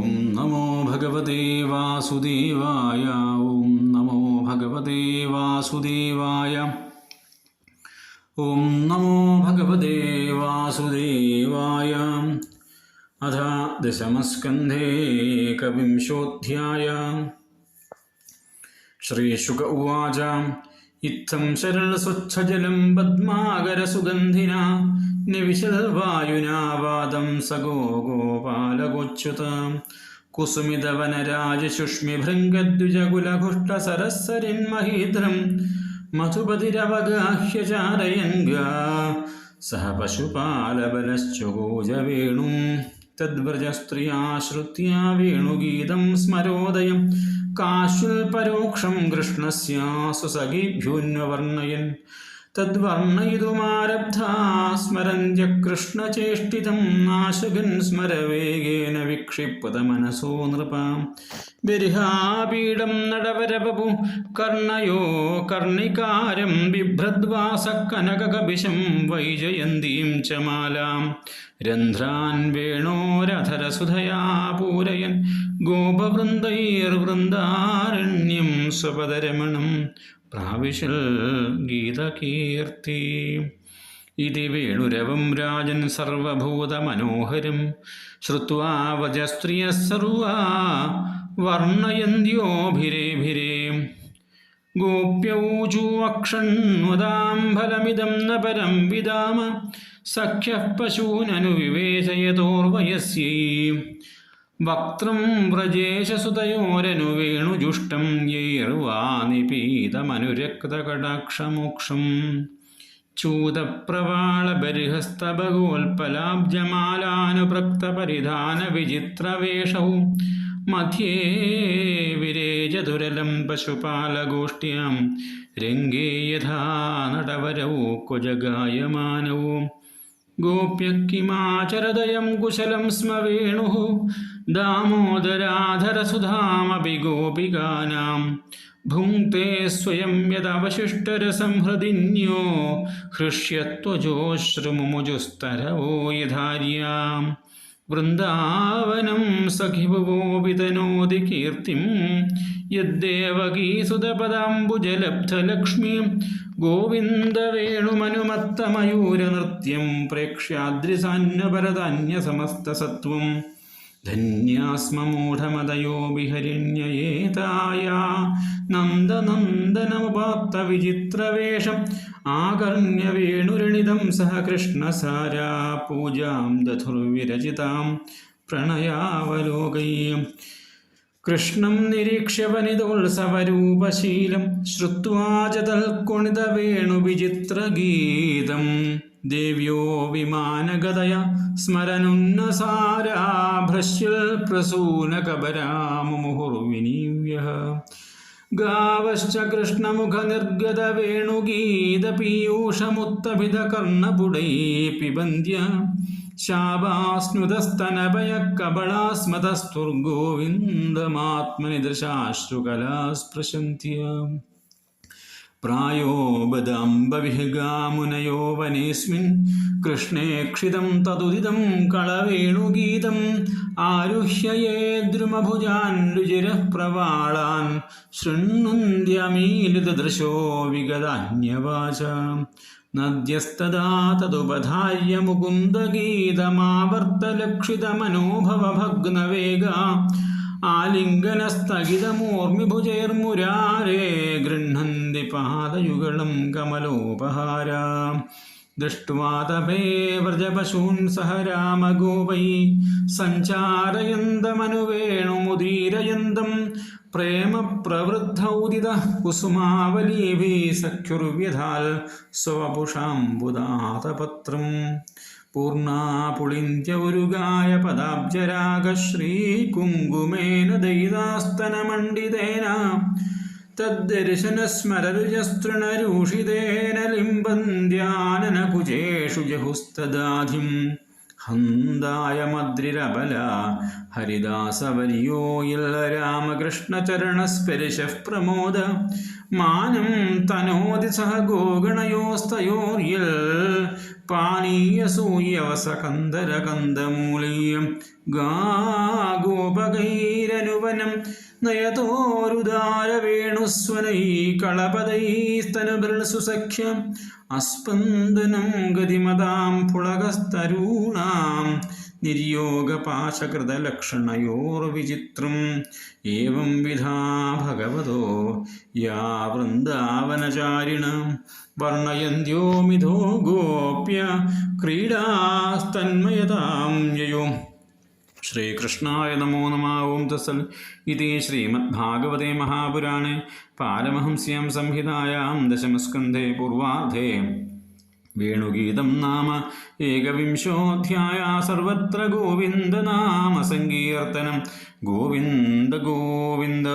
ഓം നമോ ഭഗവതേ വാസുദേവായ ഓം നമോ ഭഗവതേ വാസുദേവായ ഓം നമോ ഭഗവതേ വാസുദേവായ അഥ ദശമസ്കന്ധേ കവിംശോऽധ്യായ ശ്രീശുക ഉവാച ഇത്തം ശരളസ്വച്ഛജലം പദ്മാകരസുഗന്ധിന നിവിശദവായുനാവാദം സഗോ ഗോപാലഗോച്യുത കുസുമിതവനരാജശുഷ്മിഭൃംഗദ്വിജകുലഘുഷ്ടസരസ്സരിന്മഹീദ്രം മധുപതിരവഗാഹ്യചാരയൻ ഗാ സഹ പശുപാലബലശ്ചുഗോജവേണും തദ്വ്രജസ്ത്രിയാശ്രുത്യ വേണുഗീതം സ്മരോദയം. കാശുൽപരോക്ഷം കൃഷ്ണസ്യ സുസഖിഭ്യോന്വർണയൻ തദ്വർണയിതുമാരബ്ധാ സ്മരന്ത്യ കൃഷ്ണചേഷ്ടിതം നാശകൻ സ്മരവേഗേന വിക്ഷിപ്പത മനസോ നൃപ. ബിർഹാപീഠം നടവരപു കർണയോ കർണികാരം ബിഭ്രദ്വാസ കനകകപിശം വൈജയന്തീം ച മാലാം. രന്ധ്രാൻ വേണോരധരസുധയാ പൂരയൻ. ഗോപവൃന്ദൈർവൃന്ദാരണ്യം സ്വപദരമണം. പ്രാവിശൽ ഗീതകീർത്തി. ഇതി വേണുരവം രാജൻ സർവഭൂതമനോഹരം. ശ്രുവാ വജസ്ത്രിയ സർവാ വർണയന്ത്യോഭിരേഭിരേ. ഗോപ്യൗചൂ അക്ഷണ്വതാം ഫലമിദം ന പരം വിദാമ സഖ്യഃ പശൂനനു വിവേചയതോർവയസ്യൈ വക്ത്രം വ്രജേശസുതയോരനു വേണുജുഷ്ടം യൈർവാ നിപീതമനുരക്തകടാക്ഷമോക്ഷം. ചൂതപ്രവാളബർഹസ്തബഗോൽപലാബ്ജമാലാനുപൃക്തപരിധാനവിചിത്രവേഷൗ മധ്യേ വിരേജതുരലം പശുപാലഗോഷ്ട്യാം. രംഗേ യഥാ നടവരൗ കുജഗായമാനൗ. ഗോപ്യ കിമാചരദയം കുശലം സ്മ വേണു. ദാമോദരാധരസുധാമപി ഗോപികാനാം. ഭുങ്ക്തേ സ്വയം യദവശിഷ്ടരസം ഹൃദിന്യോ ഹൃഷ്യത്വജോശ്രുമുജുസ്തരവോ യഥാര്യാം. വൃന്ദാവനം സഖിഭവോപിതനോതി കീർത്തിം യദ്ദേവകീസുതപദാംബുജലബ്ധലക്ഷ്മീം ഗോവിന്ദവേണുമനുമത്തമയൂരനൃത്യം പ്രേക്ഷ്യാദ്രിസാന്യപരതാന്യസമസ്തസത്വം ധന്യാസ്മമൂഢമതയോ വിചിത്രവേഷം നന്ദനന്ദനമുപാത്തവിചിത്രവേഷം ആകർണ്യവേണുരണിതം സഹ കൃഷ്ണസാരാ പൂജാം ദധുർവിരചിതാം പ്രണയാവലോകയ്യം. കൃഷ്ണം നിരീക്ഷ്യ വനിതോത്സവരൂപശീലം ശ്രുത്വാ വേണു തൽക്കുണിതവേണുവിചിത്രഗീതം ദേവ്യോ വിമാനഗതയ സ്മരനുന്നസാരാഭ്രശ്യൽ പ്രസൂനകബരാമുമുഹുർവിനീവ്യ ഗാവശ്ച കൃഷ്ണമുഖനിർഗതവേണുഗീതപീയൂഷമുത്തഭിതകർണപുടൈ പിബന്ധ്യ ശാപാസ്നുതസ്തനഭയക്കബളാസ്മതസ്തുർഗോവിന്ദമാത്മനി ദൃശാശ്രുകലാസ്പൃശന്ത്യ പ്രായോ ബദാംബവിഹ്ഗാമുനയോ വനേസ്മിൻ കൃഷ്ണേക്ഷിതം തതുദിതം കളവേണുഗീതം ആരുഹ്യയേ ദ്രുമഭുജാൻ രുചിരഃ പ്രവാളാൻ ശൃണ്വന്ത്യമീലിതദൃശോ വിഗതാന്യവാച നദ്യസ്തദാ തതുപധാര്യ മുകുന്ദഗീതമാവർത്തലക്ഷിതമനോഭവഭഗ്നവേഗ. ആലിംഗനസ്ഥഗിതമൂർമിഭുജൈർമുരാരേ ഗൃഹന്തി പാദയുഗളം കമലോപഹാര. ദൃഷ്ടേ വ്രജപശൂൻ സഹ രാമഗോപൈ. സഞ്ചാരയന്തമനുവേണുമുദീരയന്തം പ്രേമപ്രവൃദ്ധൗദിത കുസുമാവലീഭി സഖ്യുർവ്യധാൽ സ്വപുഷാംബുദാതപത്രം പൂർണാപുളിന്ത്യൗരുഗായ തദ്ദർശന ദയിതാസ്തനമണ്ഡിതേന തദ്ദർശനസ്മരരുജസ്തൃണരൂഷിതേന ലിംബന്ധ്യാനനകുജേഷു ജഹുസ്തദാധിം. ഹന്തായ മദ്രിരബല ഹരിദാസവര്യോയിൽ രാമകൃഷ്ണചരണസ്പരിശ പ്രമോദ. മാനം തനോതി സഹ ഗോഗണയോസ്തയോർയിൽ പാനീയസൂയവസകന്ദരകന്ദമൂലീയം ഗാഗോപകൈരനുവനം നയതോരുദാരവേണുസ്വനൈ കളപദൈസ്തനുബൃസുസഖ്യം അസ്പന്ദനം ഗതിമതാം പുളകസ്തരൂണാം നിര്യോഗപാശകൃതലക്ഷണയോർവിചിത്രം ഏവം വിധാ ഭഗവതോ യാ വൃന്ദാവനചാരിണ വർണയന്ത്യോ മിഥോ ഗോപ്യ ക്രീഡാസ്തന്മയതാം യയോ. ശ്രീകൃഷ്ണായ നമോ നമാവും തസൽ ഇതി ശ്രീമദ്ഭാഗവതേ മഹാപുരാണേ. പാരമഹംസ്യം സംഹിതായാം ദശമസ്കന്ധേ പൂർവാധേ വേണുഗീതം നാമ ഏകവിംശോധ്യായ സർവത്ര ഗോവിന്ദനാമ സങ്കീർത്തനം ഗോവിന്ദ ഗോവിന്ദ.